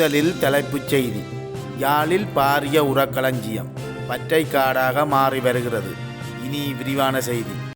முதலில் தலைப்புச் செய்தி. யாழில் பாரிய உரக்களஞ்சியம். பற்றை காடாக மாறி வருகிறது. இனி விரிவான செய்தி.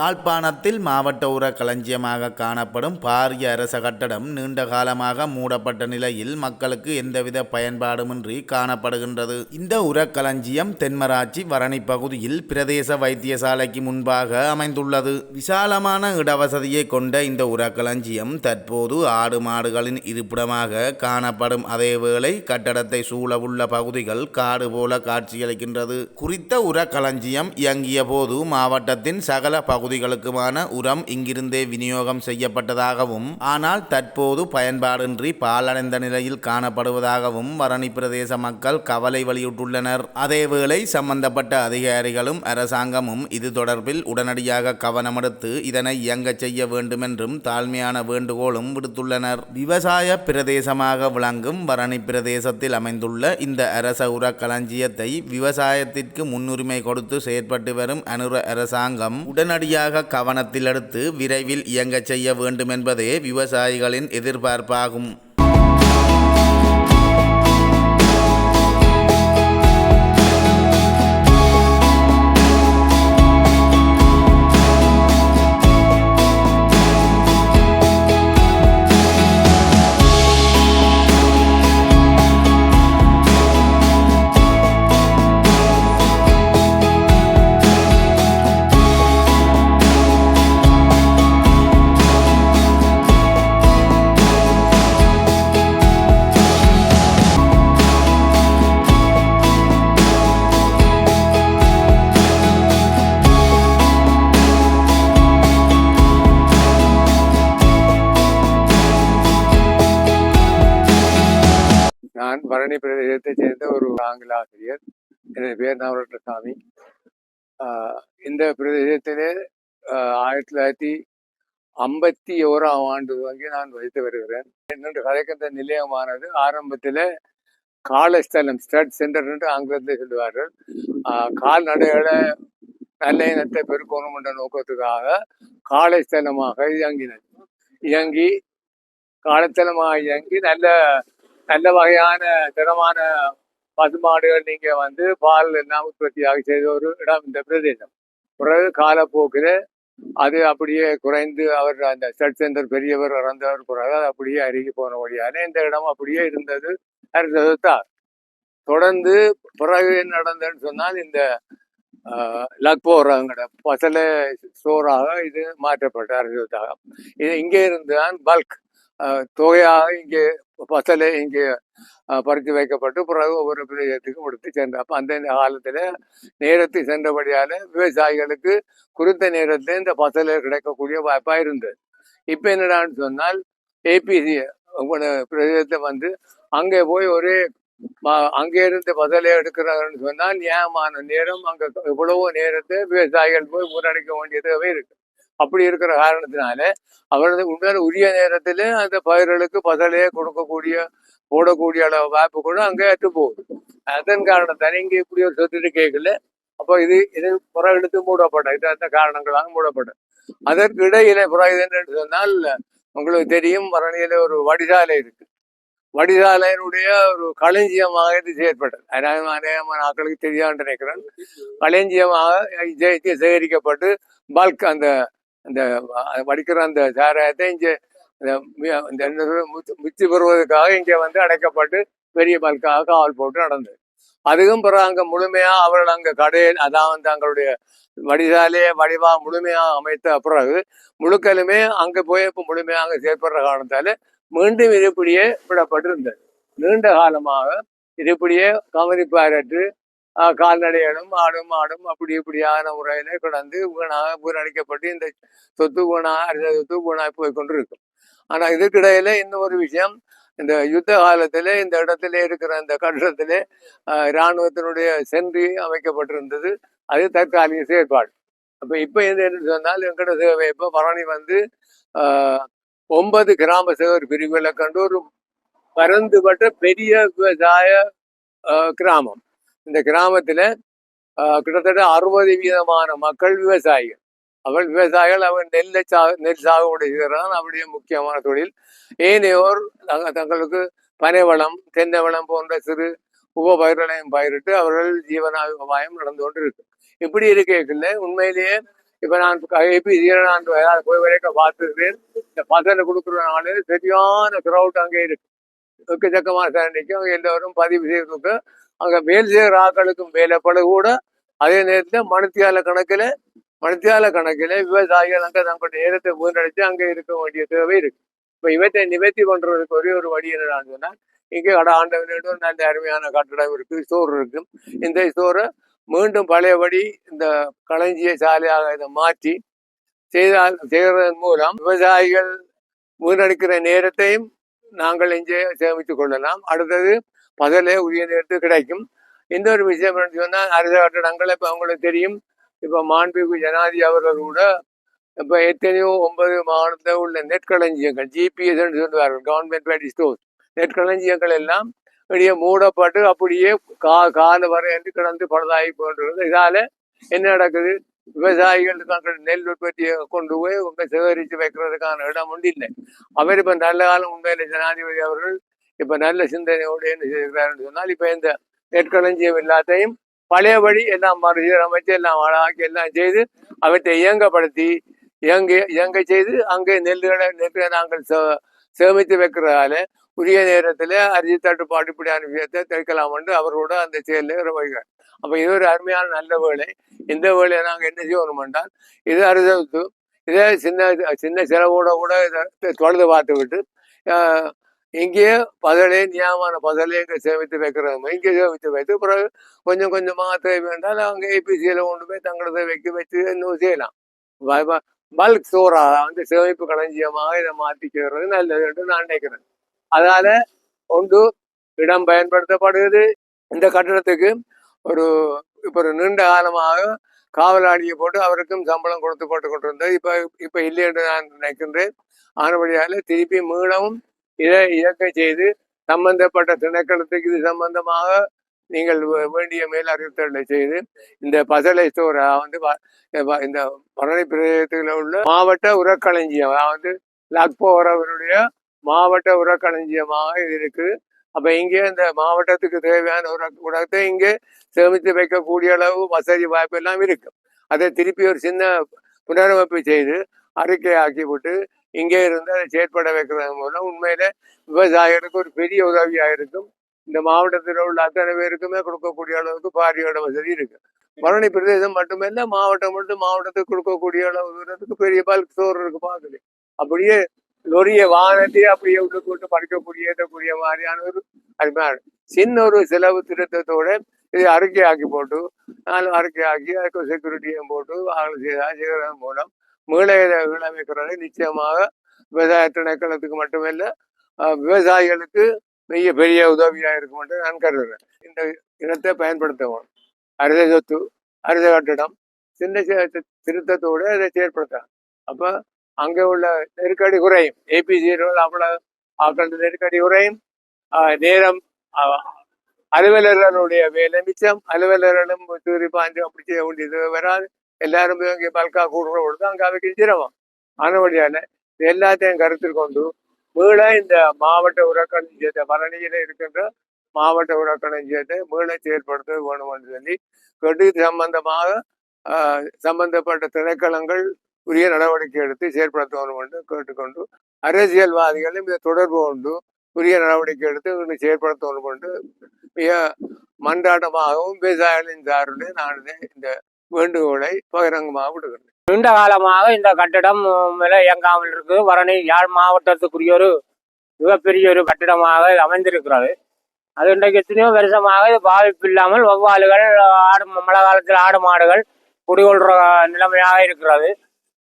யாழ்ப்பாணத்தில் மாவட்ட உர களஞ்சியமாக காணப்படும் பாரிய அரச கட்டடம் நீண்ட காலமாக மூடப்பட்ட நிலையில் மக்களுக்கு எந்தவித பயன்பாடுமின்றி காணப்படுகின்றது. இந்த உரக்களஞ்சியம் தென்மராட்சி வரணி பகுதியில் பிரதேச வைத்தியசாலைக்கு முன்பாக அமைந்துள்ளது. விசாலமான இடவசதியை கொண்ட இந்த உரக்களஞ்சியம் தற்போது ஆடு மாடுகளின் இருப்பிடமாக காணப்படும். அதேவேளை கட்டடத்தை சூழவுள்ள பகுதிகள் காடு போல காட்சியளிக்கின்றது. குறித்த உரக்களஞ்சியம் இயங்கிய போது மாவட்டத்தின் சகல பகுதி பகுதிகளுக்குமான உரம் இங்கிருந்தே விநியோகம் செய்யப்பட்டதாகவும் ஆனால் தற்போது பயன்பாடின்றி பாலடைந்த நிலையில் காணப்படுவதாகவும் வரணி பிரதேச மக்கள் கவலை வெளியிட்டுள்ளனர். அதேவேளை சம்பந்தப்பட்ட அதிகாரிகளும் அரசாங்கமும் இது தொடர்பில் உடனடியாக கவனமெடுத்து இதனை இயங்கச் செய்ய வேண்டுமென்றும் தாழ்மையான வேண்டுகோளும் விடுத்துள்ளனர். விவசாய பிரதேசமாக விளங்கும் வரணி பிரதேசத்தில் அமைந்துள்ள இந்த அரச உரக்களஞ்சியத்தை விவசாயத்திற்கு முன்னுரிமை கொடுத்து செயற்பட்டு வரும் அனுர அரசாங்கம் உடனடியாக கவனத்தில் எடுத்து விரைவில் இயங்கச் செய்ய வேண்டும் என்பதே விவசாயிகளின் எதிர்பார்ப்பாகும். பரணி பிரதேசத்தைச் சேர்ந்த ஒரு ஆங்கில ஆசிரியர் எனது பேர் நவரத்னசாமி ஆஹ் இந்த பிரதேசத்திலே ஆஹ் ஆயிரத்தி தொள்ளாயிரத்தி ஐம்பத்தி ஓராம் ஆண்டு துவங்கி நான் வசித்து வருகிறேன். என்னென்று கதைக்கின்ற நிலையமானது ஆரம்பத்தில் காலஸ்தலம் ஸ்டட் சென்டர் என்று ஆங்கிலத்தில் சொல்லுவார்கள். ஆஹ் கால்நடைகளை நல்ல இனத்தை பெருக்கணும் என்ற நோக்கத்துக்காக காலஸ்தலமாக இயங்கினது. இயங்கி காலத்தலமாக இயங்கி நல்ல நல்ல வகையான திறமான பசுமாடுகள் நீங்க வந்து பால் எல்லாம் உற்பத்தியாக செய்த ஒரு இடம் இந்த பிரதேசம். பிறகு காலப்போக்கில் அது அப்படியே குறைந்து அவர் அந்த ஸ்டட் சென்டர் பெரியவர் இறந்தவர் பிறகு அது அப்படியே அருகி போன வழியால இந்த இடம் அப்படியே இருந்தது. அரசார் தொடர்ந்து பிறகு என்ன நடந்ததுன்னு சொன்னால் இந்த லக்போரங்கட பசலை ஸ்டோராக இது மாற்றப்பட்ட அரசாங்கம் இது இங்கே இருந்து தான் பல்க். தொகையாக இங்கே பசலை இங்கே பறித்து வைக்கப்பட்டு பிறகு ஒவ்வொரு பிரதேசத்துக்கும் எடுத்து சென்ற அப்போ அந்த காலத்தில் நேரத்தை சென்றபடியால் விவசாயிகளுக்கு குறித்த நேரத்தில் இந்த பசலை கிடைக்கக்கூடிய வாய்ப்பாக இருந்தது. இப்போ என்னடான்னு சொன்னால் ஏபிசி உங்களோட பிரதேசத்தை வந்து அங்கே போய் ஒரே அங்கே இருந்து பசலை எடுக்கிறாங்கன்னு சொன்னால் ஏமான நேரம் அங்கே எவ்வளவோ நேரத்தை விவசாயிகள் போய் முன்னடைக்க வேண்டிய தேவை இருக்கு. அப்படி இருக்கிற காரணத்தினால அவரது உண்மையான உரிய நேரத்தில் அந்த பயிர்களுக்கு பசலையே கொடுக்கக்கூடிய போடக்கூடிய அளவு வாய்ப்பு கூட அங்கே ஏற்று போகுது. அதன் காரணத்தால் இங்கே இப்படி ஒரு சொத்து கேட்கல. அப்போ இது இது புற எடுத்து மூடப்பட்ட இது அந்த காரணங்களாக மூடப்பட்டது அதற்கு இடையில புற இது என்னன்னு சொன்னால் உங்களுக்கு தெரியும் வரணியில ஒரு வடிசாலை இருக்கு. வடிசாலையினுடைய ஒரு களஞ்சியமாக இது செயற்பட்டது. அநேகமா- அநேகமான ஆக்களுக்கு தெரியாதுன்னு நினைக்கிறேன். களஞ்சியமாக சேகரிக்கப்பட்டு பல்க் அந்த அந்த வடிக்கிற அந்த சாராயத்தை இங்கே இந்த முத்தி- பெறுவதற்காக இங்கே வந்து அடைக்கப்பட்டு பெரிய பல்காக காவல் போட்டு நடந்தது. அதுக்கும் பிறகு அங்கே முழுமையாக அவர்கள் அங்கே கடையில் அதான் வந்து தங்களுடைய வடிசாலையை வடிவா முழுமையாக அமைத்த பிறகு முழுக்கலுமே அங்கே போய் இப்போ முழுமையாக செயற்படுற காரணத்தால் மீண்டும் இருப்படியே விடப்பட்டிருந்தது. நீண்ட காலமாக இருப்படியே கவனிப்பாரற்று கால்நடைகளும் ஆடும் மாடும் அப்படி இப்படியான முறையில கடந்து வீணாக வீணடிக்கப்பட்டு இந்த சொத்து வீணாக அரச சொத்து வீணாக போய் கொண்டிருக்கும். ஆனா இதுக்கிடையில இன்னொரு விஷயம். இந்த யுத்த காலத்துல இந்த இடத்துல இருக்கிற அந்த கட்டடத்திலே இராணுவத்தினுடைய சென்றி அமைக்கப்பட்டிருந்தது. அது தற்காலிக செயற்பாடு. அப்ப இப்ப இது என்று சொன்னால் வெங்கட சேவை இப்ப பரணி வந்து ஆஹ், ஒன்பது கிராம சேவர் பிரிவுகளை கண்டு ஒரு பரந்துபட்ட பெரிய விவசாய ஆஹ், கிராமம். இந்த கிராமத்தில் கிட்டத்தட்ட அறுபது வீதமான மக்கள் விவசாயிகள். அவள் விவசாயிகள் அவன் நெல்லை சா நெல் சாகுபடி செய்கிறான் அவருடைய முக்கியமான தொழில். ஏனையோர் தங்க- தங்களுக்கு பனைவளம் தென்னை வளம் போன்ற சிறு உபபயிர்களையும் பயிரிட்டு அவர்கள் ஜீவனாபாயம் நடந்து கொண்டு இருக்கு இப்படி இருக்கல உண்மையிலேயே இப்ப நான் ஏபி நான் போய் வரைக்கும் பார்த்துருக்கிறேன். இந்த பசலை கொடுக்குறதுனால சரியான கிரௌட் அங்கே இருக்கு. எக்கச்சக்கமாக சரணிக்கும் எல்லோரும் பதிவு செய்வதற்கு அங்க மேல் செய்கிற ஆட்களுக்கும் வேலைப்பட கூட அதே நேரத்தில் மணித்தியால கணக்கில் மணித்தியால கணக்கில் விவசாயிகள் அங்கே தங்களுடைய நேரத்தை வீணடிச்சு அங்கே இருக்க வேண்டிய தேவை இருக்கு. இப்போ இவற்றை நிவர்த்தி பண்ணுறதுக்கு ஒரே ஒரு வழி என்னடான்னு சொன்னால் இங்கே கட ஆண்டவனிடம் நல்ல அருமையான கட்டடம் இருக்கு ஸ்டோர் இருக்கும் இந்த ஸ்டோரை மீண்டும் பழையபடி இந்த களஞ்சிய சாலையாக இதை மாற்றி செய்தால் செய்கிறதன் மூலம் விவசாயிகள் வீணடிக்கிற நேரத்தையும் நாங்கள் இங்கே சேமித்துக் கொள்ளலாம். அடுத்தது பகலே உரிய நேரத்தில் கிடைக்கும். இந்த ஒரு விஷயம் என்னன்னு சொன்னால் அரச கட்டடங்கள் இப்போ அவங்களுக்கு தெரியும். இப்போ மாண்புமிகு ஜனாதி அவர்கள் கூட இப்போ எத்தனையோ ஒன்பது மாவட்டத்தில் உள்ள நெற்களஞ்சியங்கள் ஜிபிஎஸ் சொல்லுவார்கள் கவர்மெண்ட் பேடி ஸ்டோர் நெற்களஞ்சியங்கள் எல்லாம் வெளியே மூடப்பட்டு அப்படியே கா கால வரை என்று கிடந்து பழுதாகி போன்றது இதால என்ன நடக்குது? விவசாயிகள் தங்கள் நெல் உற்பத்தியை கொண்டு போய் உங்க சேகரித்து வைக்கிறதுக்கான இடம் ஒன்று இல்லை. அவர் இப்ப நல்ல காலம் உண்மையில ஜனாதிபதி அவர்கள். இப்ப நல்ல சிந்தனையோடு என்ன செய்கிறார்னு சொன்னால் இப்ப இந்த நெற்களஞ்சியம் எல்லாத்தையும் பழைய வழி எல்லாம் மறுசீரமைச்சு எல்லாம் அழகாக்கி எல்லாம் செய்து அவற்றை இயங்கப்படுத்தி இயங்க இயங்க செய்து அங்கே நெல்லுகளை நெற்களை நாங்கள் சேமித்து வைக்கிறதால உரிய நேரத்தில் அரிசி தட்டுப்பாடு இப்படியான விஷயத்தை தைக்கலாம் என்று அவர்களோட அந்த செயலில் வருவார்கள் அப்ப இது ஒரு அருமையான நல்ல வேலை இந்த வேலையை நாங்கள் என்ன செய்யணும் என்றால் இது அரிசி இதே சின்ன சின்ன செலவோட கூட இதை தொடர்ந்து பார்த்து விட்டு ஆஹ், இங்கேயே பதலே நியாயமான பதலே இங்கே சேமித்து வைக்கிறாங்க இங்கே சேமித்து வைத்து பிறகு கொஞ்சம் கொஞ்சமாக தேவை என்றால் அவங்க ஏபிசியில் கொண்டு போய் தங்களதை வைக்க வச்சு இன்னும் செய்யலாம். பல்க் ஸ்டோராக வந்து சேமிப்பு களஞ்சியமாக இதை மாற்றிக்கிறது நல்லது என்று நான் நினைக்கிறேன். அதனால் ஒன்று இடம் பயன்படுத்தப்படுகிறது. இந்த கட்டடத்துக்கு ஒரு இப்போ ஒரு நீண்ட காலமாக காவலாளியை போட்டு அவருக்கும் சம்பளம் கொடுத்து போட்டு கொண்டிருந்தது இப்போ இப்போ இல்லை என்று நான் நினைக்கின்றேன். ஆனபடியால் திருப்பி மீளவும் இதை இயக்க செய்து சம்பந்தப்பட்ட திணைக்களத்துக்கு இது சம்பந்தமாக நீங்கள் வே- வேண்டிய மேல் அறிவித்தலை செய்து இந்த பசலை ஸ்டோரை வந்து இந்த பரணி பிரதேசத்தில் உள்ள மாவட்ட உரக்களஞ்சியம் வந்து லக்போரவருடைய மாவட்ட உரக்களஞ்சியமாக இது இருக்குது. அப்ப இங்கே இந்த மாவட்டத்துக்கு தேவையான ஒரு ஊடகத்தை இங்கே சேமித்து வைக்கக்கூடிய அளவு வசதி வாய்ப்பு எல்லாம் இருக்கு. அதை திருப்பி ஒரு சின்ன புனரமைப்பு செய்து அறிக்கை ஆக்கி விட்டு இங்கே இருந்து அதை செயற்பட வைக்கிறது மூலம் உண்மையில விவசாயிகளுக்கு ஒரு பெரிய உதவியாக இருக்கும். இந்த மாவட்டத்தில் உள்ள அத்தனை பேருக்குமே கொடுக்கக்கூடிய அளவுக்கு பாரியோட வசதி இருக்கு. மரணி பிரதேசம் மட்டுமல்ல மாவட்டம் மட்டும் மாவட்டத்துக்கு கொடுக்கக்கூடிய அளவு தூரத்துக்கு பெரிய பல்க் ஸ்டோர் இருக்கு பாக்குது அப்படியே நொறிய வாகனத்தையே அப்படியே உள்ள போட்டு பறிக்கக்கூடிய ஏற்றக்கூடிய மாதிரியான ஒரு அருமையான சின்ன ஒரு செலவு திருத்தத்தோட இதை அறிக்கை ஆக்கி போட்டு நாலு அறிக்கை ஆக்கி அதுக்கு செக்யூரிட்டியும் போட்டு ஆள் செய்தா செய்வதன் மூலம் மீள விளைவிக்கிறது நிச்சயமாக விவசாய திணைக்களத்துக்கு மட்டுமல்ல விவசாயிகளுக்கு பெரிய பெரிய உதவியாக இருக்கும் என்று நான் கருதுகிறேன் இந்த இடத்தை பயன்படுத்தவும். அரித சொத்து அரித கட்டிடம் சின்ன சி- திருத்தத்தோடு அதை செயற்படுத்தலாம். அப்போ அங்கே உள்ள நெருக்கடி குறையும். ஏபிசியில் அவ்வளவு ஆக்கள் நெருக்கடி குறையும். நேரம் அலுவலர்களுடைய வேலை மிச்சம். அலுவலர்களும் தூரி பாஞ்சம் அப்படி செய்ய வேண்டியது வராது. எல்லாரும் இங்கே பல்கா கூடுற பொழுது அங்கே அவைக்கு சிரமம் ஆனபடியால எல்லாத்தையும் கருத்தில் கொண்டு மீள இந்த மாவட்ட உரக்களஞ்சியத்தை பரணியில இருக்கின்ற மாவட்ட உரக்களஞ்சியத்தை மீள செயல்படுத்த வேணும் என்று சொல்லி கெடு சம்பந்தமாக சம்பந்தப்பட்ட திணைக்களங்கள் உரிய நடவடிக்கை எடுத்து செயற்படுத்த கொண்டு என்று கேட்டுக்கொண்டு அரசியல்வாதிகளும் இதை தொடர்பு கொண்டு உரிய நடவடிக்கை எடுத்து இதை செயற்படுத்த கொண்டு என்று மிக மன்றாட்டமாகவும் விவசாயிகளின் சார்பில் நான் இந்த வேண்டுகோளை பகிரங்கமாக விடுகிறேன். நீண்ட காலமாக இந்த கட்டிடம் இயங்காமல் இருக்கு. வரணி யாழ் மாவட்டத்துக்குரிய ஒரு மிகப்பெரிய ஒரு கட்டிடமாக அமைந்திருக்கிறது. அது இன்றைக்கு எத்தனையோ வருஷமாக இது பாதிப்பு இல்லாமல் வௌவால்கள் ஆடு மழை காலத்தில் ஆடு மாடுகள் குடிகொள்ற நிலைமையாக இருக்கிறது.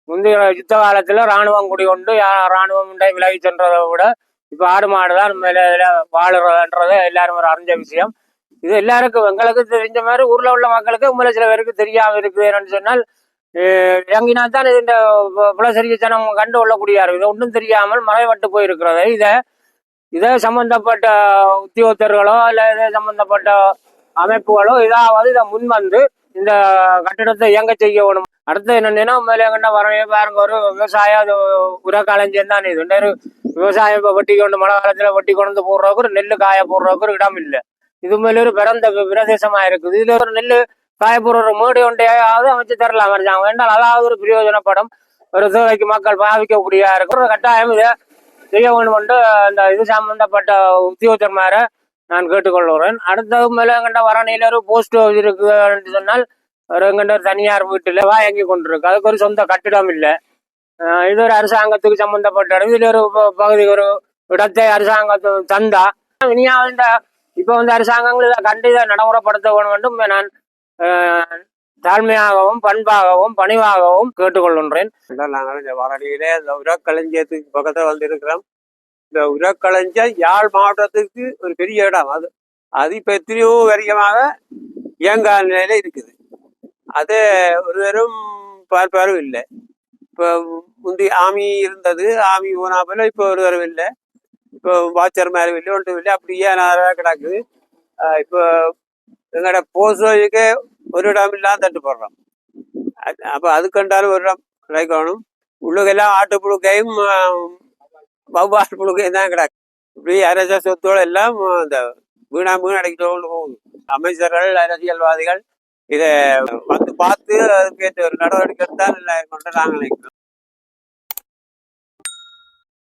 முந்தைய யுத்த காலத்துல ராணுவம் குடி கொண்டு ராணுவம் உண்டை விலகி சென்றதை விட இப்ப ஆடு மாடு தான் மேல வாழுறதுன்றது எல்லாரும் ஒரு அறிஞ்ச விஷயம். இது எல்லாருக்கும் எங்களுக்கு தெரிஞ்ச மாதிரி ஊர்ல உள்ள மக்களுக்கு உங்களை சில பேருக்கு தெரியாம இருக்குதுன்னு சொன்னால் இறங்கினா தான் இந்த புலசரிய ஜனம் கண்டு கொள்ளக்கூடிய இது ஒன்றும் தெரியாமல் மறைவட்டு போயிருக்கிறது. இதை இதை சம்பந்தப்பட்ட உத்தியோகத்தர்களோ இல்லை இதை சம்பந்தப்பட்ட அமைப்புகளோ இதாவது இதை முன்வந்து இந்த கட்டிடத்தை இயங்க செய்ய வேணும். அடுத்து என்னன்னா மேலே எங்கன்னா வரவே பாருங்க ஒரு விவசாய அது உரக்காலஞ்சியம் தான். இது இன்னொரு விவசாயம் இப்போ வெட்டி கொண்டு மழை காலத்துல வெட்டி கொண்டு வந்து போடுறதுக்கு ஒரு நெல்லு காய போடுறதுக்கு ஒரு இடம் இல்லை. இது மேல ஒரு பிறந்த பிரதேசமா இருக்குது. இதுல ஒரு நெல்லு காய போடுற ஒரு மேடு ஒன்றையாவது அமைச்சு தரலாம். மறைச்சாங்க வேண்டாம் அதாவது ஒரு பிரயோஜனப்படும். ஒரு தேவைக்கு மக்கள் பாவிக்கக்கூடிய இருக்கிற கட்டாயம் இதை செய்ய வேண்டும் என்று அந்த இது சம்பந்தப்பட்ட உத்தியோகத்தர்மார நான் கேட்டுக்கொள்கிறேன். அடுத்தது மேல எங்கிட்ட வரணியில ஒரு போஸ்ட் ஆஃபீஸ் இருக்கு என்று சொன்னால் ஒரு எங்கிட்ட ஒரு தனியார் வீட்டில் வாங்கி கொண்டிருக்கு. அதுக்கு ஒரு சொந்த கட்டிடம் இல்லை. இது ஒரு அரசாங்கத்துக்கு சம்மந்தப்பட்ட இடம். இதுல ஒரு பகுதி ஒரு இடத்தை அரசாங்கம் தந்தா. இனியா இந்த இப்போ வந்து அரசாங்கங்கள் இதை கண்டு இதை நடைமுறைப்படுத்த வேண்டும் நான் தாழ்மையாகவும் பண்பாகவும் பணிவாகவும் கேட்டுக்கொள்கின்றேன். நாங்கள் இந்த வரணியிலே இந்த உரக்களஞ்சியத்துக்கு பக்கத்தில் வந்திருக்கிறோம். இந்த உரக்களஞ்சியம் யாழ் மாவட்டத்துக்கு ஒரு பெரிய இடம். அது அது இப்போ எத்தனையோ வரைக்கமாக இயங்காத நிலையில இருக்குது. அது ஒருவரும் பார்ப்பாரும் இல்லை. இப்போ முந்தி ஆமி இருந்தது ஆமி போனாப்பில் இப்போ ஒருவரும் இல்லை. இப்போ வாச்சர் மேலே இல்லை ஒன்றும் இல்லை. அப்படியே நேரம் கிடக்குது. இப்போ எங்களோட போஸ்டோஜுக்கு ஒரு இடம் இல்லாம தட்டு போடுறோம். அது- அப்ப அது கண்டாலும் ஒரு இடம் கிடைக்கணும். உள்ளுக்கெல்லாம் ஆட்டு புழுக்கையும் வவ்வால் புழுக்கையும் தான் கிடக்கு. இப்படி அரச சொத்தோடு எல்லாம் இந்த வீணா வீண் அடைக்கிட்டு போகுது. அமைச்சர்கள் அரசியல்வாதிகள் இதை வந்து பார்த்து அதுக்கேற்ற ஒரு நடவடிக்கை எடுத்தால் நல்லா இருக்கும் நாங்கள் நினைக்கிறோம்